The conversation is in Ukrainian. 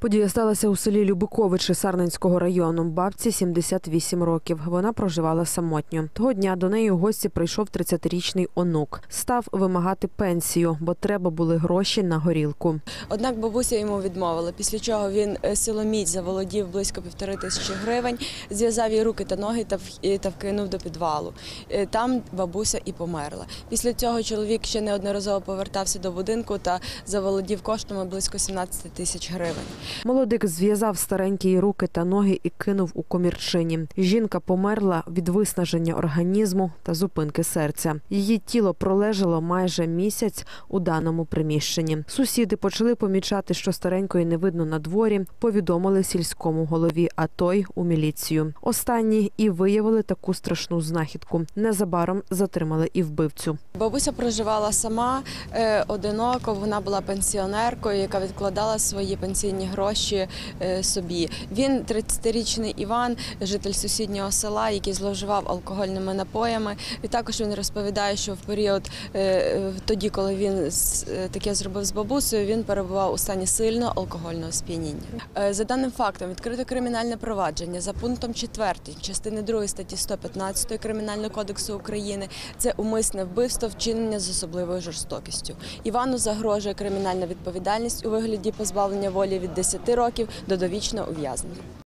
Подія сталася у селі Любиковичі Сарненського району. Бабці 78 років. Вона проживала самотньо. Того дня до неї у гості прийшов 30-річний онук. Став вимагати пенсію, бо треба були гроші на горілку. Однак бабуся йому відмовила, після чого він е, силоміць заволодів близько півтори тисячі гривень, зв'язав їй руки та ноги та вкинув до підвалу. Е, Там бабуся і померла. Після цього чоловік ще неодноразово повертався до будинку та заволодів коштами близько 17 тисяч гривень. Молодик зв'язав старенькі руки та ноги і кинув у комірчині. Жінка померла від виснаження організму та зупинки серця. Її тіло пролежало майже місяць у даному приміщенні. Сусіди почали помічати, що старенької не видно на дворі. Повідомили сільському голові, а той у міліцію. Останні і виявили таку страшну знахідку. Незабаром затримали і вбивцю. Бабуся проживала сама е, одиноко. Вона була пенсіонеркою, яка відкладала свої пенсійні гроші е, собі. Він 30-річний Іван, житель сусіднього села, який зловживав алкогольними напоями. І також він розповідає, що в період е, е, тоді, коли він таке зробив з бабусею, він перебував у стані сильного алкогольного сп'яніння. За даним фактом відкрито кримінальне провадження за пунктом 4 частини 2 статті 115 Кримінального кодексу України. Це умисне вбивство вчинення з особливою жорстокістю. Івану загрожує кримінальна відповідальність у вигляді позбавлення волі від 10 років до довічного ув'язнення.